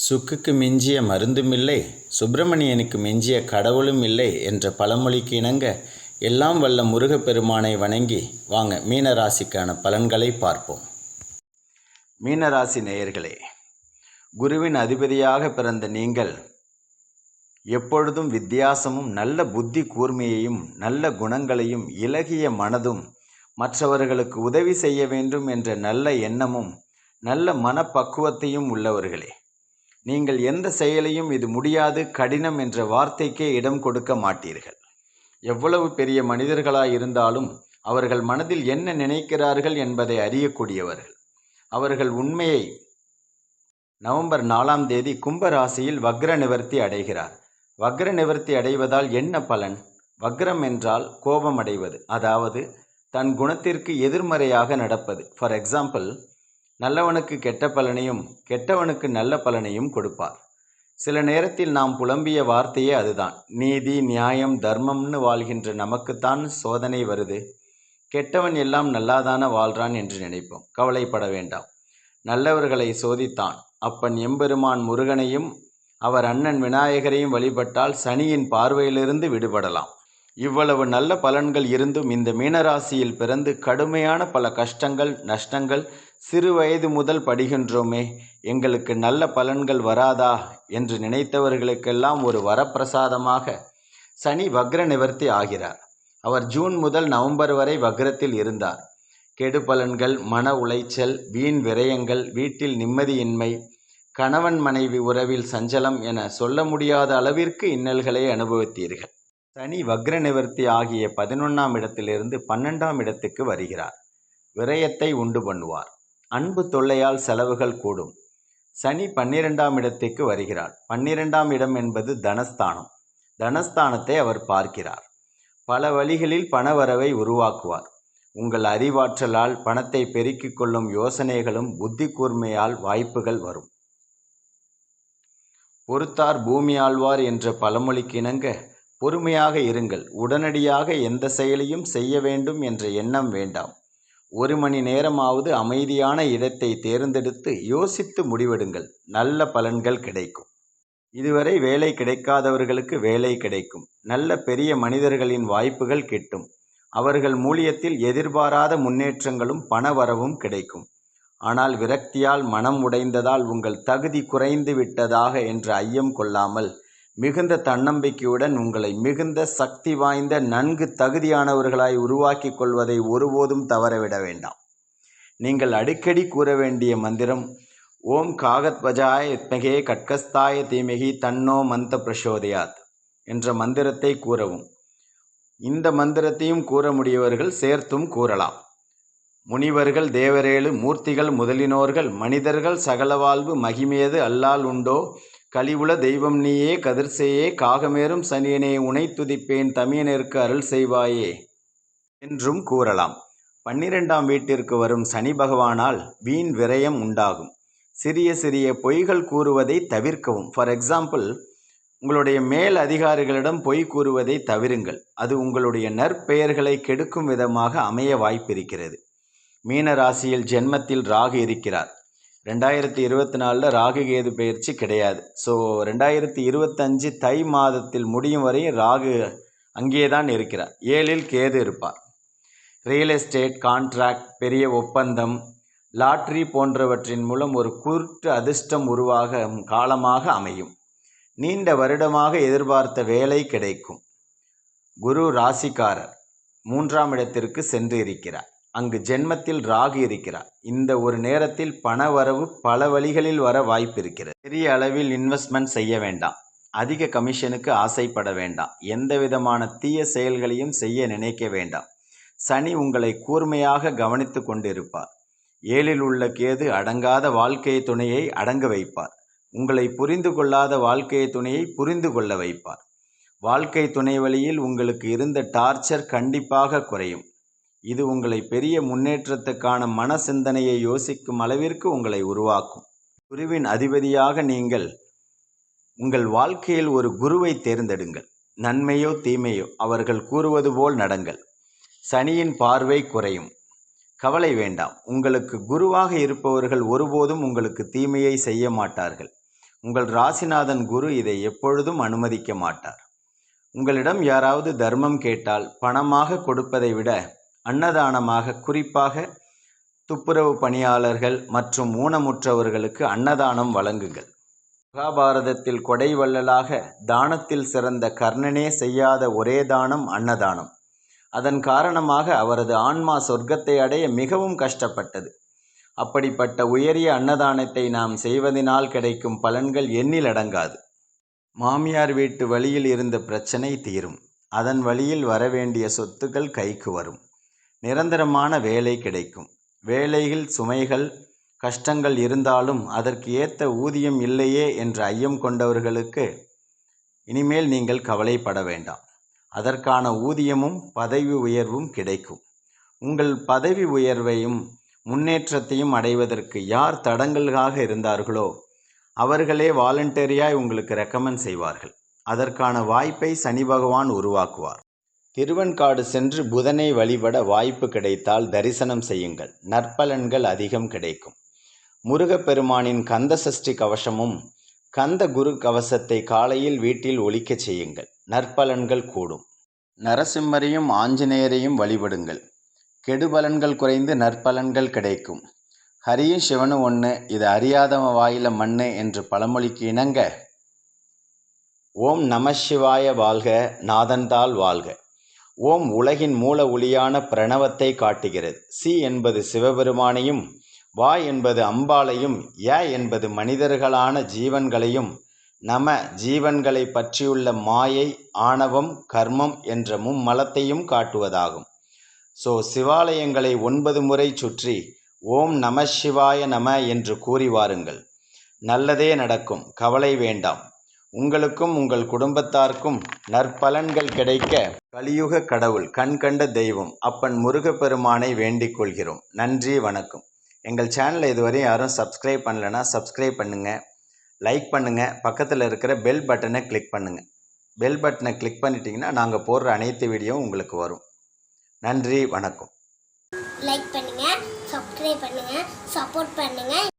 சுக்குக்கு மிஞ்சிய மருந்தும் இல்லை சுப்பிரமணியனுக்கு மிஞ்சிய கடவுளும் இல்லை என்ற பழமொழிக்கு இணங்க எல்லாம் வல்ல முருகப்பெருமானை வணங்கி வாங்க மீனராசிக்கான பலன்களை பார்ப்போம். மீனராசி நேயர்களே குருவின் அதிபதியாக பிறந்த நீங்கள் எப்பொழுதும் வித்தியாசமும் நல்ல புத்தி கூர்மையையும் நல்ல குணங்களையும் இலகிய மனதும் மற்றவர்களுக்கு உதவி செய்ய வேண்டும் என்ற நல்ல எண்ணமும் நல்ல மனப்பக்குவத்தையும் உள்ளவர்களே நீங்கள் எந்த செயலையும் இது முடியாது கடினம் என்ற வார்த்தைக்கே இடம் கொடுக்க மாட்டீர்கள். எவ்வளவு பெரிய மனிதர்களாய் இருந்தாலும் அவர்கள் மனதில் என்ன நினைக்கிறார்கள் என்பதை அறியக்கூடியவர்கள். அவர்கள் உண்மையை நவம்பர் நாலாம் தேதி கும்ப ராசியில் வக்ர நிவர்த்தி அடைகிறார். வக்ர நிவர்த்தி அடைவதால் என்ன பலன்? வக்ரம் என்றால் கோபம் அடைவது அதாவது தன் குணத்திற்கு எதிர்மறையாக நடப்பது. ஃபார் எக்ஸாம்பிள் நல்லவனுக்கு கெட்ட பலனையும் கெட்டவனுக்கு நல்ல பலனையும் கொடுப்பார். சில நேரத்தில் நாம் புலம்பிய வார்த்தையே அதுதான். நீதி நியாயம் தர்மம்னு வாழ்கின்ற நமக்குத்தான் சோதனை வருது. கெட்டவன் எல்லாம் நல்லாதான வாழ்றான் என்று நினைப்போம். கவலைப்பட வேண்டாம். நல்லவர்களை சோதித்தான். அப்பன் எம்பெருமான் முருகனையும் அவர் அண்ணன் விநாயகரையும் வழிபட்டால் சனியின் பார்வையிலிருந்து விடுபடலாம். இவ்வளவு நல்ல பலன்கள் இருந்தும் இந்த மீனராசியில் பிறந்து கடுமையான பல கஷ்டங்கள் நஷ்டங்கள் சிறு வயது முதல் படிகின்றோமே எங்களுக்கு நல்ல பலன்கள் வராதா என்று நினைத்தவர்களுக்கெல்லாம் ஒரு வரப்பிரசாதமாக சனி வக்ர நிவர்த்தி ஆகிறார். அவர் ஜூன் முதல் நவம்பர் வரை வக்ரத்தில் இருந்தார். கெடு பலன்கள் மன உளைச்சல் வீண் விரயங்கள் வீட்டில் நிம்மதியின்மை கணவன் மனைவி உறவில் சஞ்சலம் என சொல்ல முடியாத அளவிற்கு இன்னல்களை அனுபவித்தீர்கள். சனி வக்ர நிவர்த்தி ஆகிய பதினொன்றாம் இடத்திலிருந்து பன்னெண்டாம் இடத்துக்கு வருகிறார். விரயத்தை உண்டு பண்ணுவார். அன்பு தொல்லையால் செலவுகள் கூடும். சனி பன்னிரெண்டாம் இடத்துக்கு வருகிறார். பன்னிரெண்டாம் இடம் என்பது தனஸ்தானம். தனஸ்தானத்தை அவர் பார்க்கிறார். பல வழிகளில் பணவரவை உருவாக்குவார். உங்கள் அறிவாற்றலால் பணத்தை பெருக்கிக் கொள்ளும் யோசனைகளும் புத்தி கூர்மையால் வாய்ப்புகள் வரும். பொறுத்தார் பூமி ஆழ்வார் என்ற பழமொழிக்கு இணங்க பொறுமையாக இருங்கள். உடனடியாக எந்த செயலையும் செய்ய வேண்டும் என்ற எண்ணம் வேண்டாம். ஒரு மணி நேரமாவது அமைதியான இடத்தை தேர்ந்தெடுத்து யோசித்து முடிவெடுங்கள். நல்ல பலன்கள் கிடைக்கும். இதுவரை வேலை கிடைக்காதவர்களுக்கு வேலை கிடைக்கும். நல்ல பெரிய மனிதர்களின் வாய்ப்புகள் கிட்டும். அவர்கள் மூலியத்தில் எதிர்பாராத முன்னேற்றங்களும் பணவரவும் கிடைக்கும். ஆனால் விரக்தியால் மனம் உடைந்ததால் உங்கள் தகுதி குறைந்து விட்டதாக என்று ஐயம் கொள்ளாமல் மிகுந்த தன்னம்பிக்கையுடன் உங்களை மிகுந்த சக்தி வாய்ந்த நன்கு தகுதியானவர்களாய் உருவாக்கிக் கொள்வதை ஒருபோதும் தவறவிட வேண்டாம். நீங்கள் அடிக்கடி கூற வேண்டிய மந்திரம் ஓம் காகத்வஜாய யத்மகே கட்கஸ்தாய தீமகி தன்னோ மந்த பிரசோதயாத் என்ற மந்திரத்தை கூறவும். இந்த மந்திரத்தையும் கூற முடியவர்கள் சேர்த்தும் கூறலாம். முனிவர்கள் தேவரேழு மூர்த்திகள் முதலினோர்கள் மனிதர்கள் சகல வாழ்வு மகிமேது அல்லால் உண்டோ? கலிவுல தெய்வம் நீயே கதிர்சேயே காகமேறும் சனியனே உனை துதிப்பேன் தமியனருக்கு அருள் செய்வாயே என்றும் கூறலாம். பன்னிரெண்டாம் வீட்டிற்கு வரும் சனி பகவானால் வீண் விரயம் உண்டாகும். சிறிய சிறிய பொய்கள் கூறுவதை தவிர்க்கவும். ஃபார் எக்ஸாம்பிள் உங்களுடைய மேல் அதிகாரிகளிடம் பொய் கூறுவதை தவிருங்கள். அது உங்களுடைய நற்பெயர்களை கெடுக்கும் விதமாக அமைய வாய்ப்பிருக்கிறது. மீன ராசியில் ஜென்மத்தில் ராகு இருக்கிறார். ரெண்டாயிரத்தி இருபத்தி நாலில் ராகு கேது பயிற்சி கிடையாது. ஸோ ரெண்டாயிரத்தி இருபத்தஞ்சு தை மாதத்தில் முடியும் வரை ராகு அங்கே தான் இருக்கிறார். ஏழில் கேது இருப்பார். ரியல் எஸ்டேட் கான்ட்ராக்ட் பெரிய ஒப்பந்தம் லாட்ரி போன்றவற்றின் மூலம் ஒரு குருட்டு அதிர்ஷ்டம் உருவாக காலமாக அமையும். நீண்ட வருடமாக எதிர்பார்த்த வேலை கிடைக்கும். குரு ராசிக்காரர் மூன்றாம் இடத்திற்கு சென்று இருக்கிறார் அங்கு ஜென்மத்தில் ராகு இருக்கிறார். இந்த ஒரு நேரத்தில் பண வரவு பல வழிகளில் வர வாய்ப்பு இருக்கிறது பெரிய அளவில் இன்வெஸ்ட்மெண்ட் செய்ய வேண்டாம். அதிக கமிஷனுக்கு ஆசைப்பட வேண்டாம். எந்த விதமான தீய செயல்களையும் செய்ய நினைக்க வேண்டாம். சனி உங்களை கூர்மையாக கவனித்து கொண்டிருப்பார். ஏழில் உள்ள கேது அடங்காத வாழ்க்கை துணையை அடங்க வைப்பார். உங்களை புரிந்து கொள்ளாத வாழ்க்கை துணையை புரிந்து கொள்ள வைப்பார். வாழ்க்கை துணை வழியில் உங்களுக்கு இருந்த டார்ச்சர் கண்டிப்பாக குறையும். இது உங்களை பெரிய முன்னேற்றத்துக்கான மன சிந்தனையை யோசிக்கும் அளவிற்கு உங்களை உருவாக்கும். குருவின் அதிபதியாக நீங்கள் உங்கள் வாழ்க்கையில் ஒரு குருவை தேர்ந்தெடுங்கள். நன்மையோ தீமையோ அவர்கள் கூறுவது போல் நடங்கள். சனியின் பார்வை குறையும். கவலை வேண்டாம். உங்களுக்கு குருவாக இருப்பவர்கள் ஒருபோதும் உங்களுக்கு தீமையை செய்ய மாட்டார்கள். உங்கள் ராசிநாதன் குரு இதை எப்பொழுதும் அனுமதிக்க மாட்டார். உங்களிடம் யாராவது தர்மம் கேட்டால் பணமாக கொடுப்பதை விட அன்னதானமாக குறிப்பாக துப்புரவு பணியாளர்கள் மற்றும் ஊனமுற்றவர்களுக்கு அன்னதானம் வழங்குங்கள். மகாபாரதத்தில் கொடை வள்ளலாக தானத்தில் சிறந்த கர்ணனே செய்யாத ஒரே தானம் அன்னதானம். அதன் காரணமாக அவரது ஆன்மா சொர்க்கத்தை அடைய மிகவும் கஷ்டப்பட்டது. அப்படிப்பட்ட உயரிய அன்னதானத்தை நாம் செய்வதனால் கிடைக்கும் பலன்கள் எண்ணில் அடங்காது. மாமியார் வீட்டு வழியில் இருந்த பிரச்சனை தீரும். அதன் வழியில் வரவேண்டிய சொத்துக்கள் கைக்கு வரும். நிரந்தரமான வேலை கிடைக்கும். வேலையில் சுமைகள் கஷ்டங்கள் இருந்தாலும் அதற்கு ஏற்ற ஊதியம் இல்லையே என்ற ஐயம் கொண்டவர்களுக்கு இனிமேல் நீங்கள் கவலைப்பட வேண்டாம். அதற்கான ஊதியமும் பதவி உயர்வும் கிடைக்கும். உங்கள் பதவி உயர்வையும் முன்னேற்றத்தையும் அடைவதற்கு யார் தடங்கல்களாக இருந்தார்களோ அவர்களே வாலண்டரியாய் உங்களுக்கு ரெக்கமெண்ட் செய்வார்கள். அதற்கான வாய்ப்பை சனி பகவான் உருவாக்குவார். திருவன்காடு சென்று புதனை வழிபட வாய்ப்பு கிடைத்தால் தரிசனம் செய்யுங்கள். நற்பலன்கள் அதிகம் கிடைக்கும். முருகப்பெருமானின் கந்த சஷ்டி கவசமும் கந்த குரு கவசத்தை காலையில் வீட்டில் ஒலிக்கச் செய்யுங்கள். நற்பலன்கள் கூடும். நரசிம்மரையும் ஆஞ்சநேயரையும் வழிபடுங்கள். கெடுபலன்கள் குறைந்து நற்பலன்கள் கிடைக்கும். ஹரியும் சிவனு ஒன்று இது அறியாதவ வாயில மண்ணு என்று பழமொழிக்கு இணங்க ஓம் நம சிவாய வாழ்க நாதன்தாள் வாழ்க. ஓம் உலகின் மூல ஒளியான பிரணவத்தை காட்டுகிறது. சி என்பது சிவபெருமானையும் வா என்பது அம்பாளையும் ய என்பது மனிதர்களான ஜீவன்களையும் நம ஜீவன்களை பற்றியுள்ள மாயை ஆணவம் கர்மம் என்ற மும்மலத்தையும் காட்டுவதாகும். ஸோ சிவாலயங்களை ஒன்பது முறை சுற்றி ஓம் நம சிவாய நம என்று கூறி வாருங்கள். நல்லதே நடக்கும் கவலை வேண்டாம். உங்களுக்கும் உங்கள் குடும்பத்தாருக்கும் நற்பலன்கள் கிடைக்க கலியுக கடவுள் கண் கண்ட தெய்வம் அப்பன் முருகப்பெருமானை வேண்டிக் கொள்கிறோம். நன்றி வணக்கம். எங்கள் சேனலை இதுவரை யாரும் சப்ஸ்கிரைப் பண்ணலைன்னா சப்ஸ்கிரைப் பண்ணுங்கள் லைக் பண்ணுங்கள் பக்கத்தில் இருக்கிற பெல் பட்டனை கிளிக் பண்ணுங்கள் பெல் பட்டனை கிளிக் பண்ணிட்டீங்கன்னா நாங்கள் போடுற அனைத்து வீடியோவும் உங்களுக்கு வரும். நன்றி வணக்கம். லைக் பண்ணுங்கள் சப்ஸ்கிரைப் பண்ணுங்கள் சப்போர்ட் பண்ணுங்கள்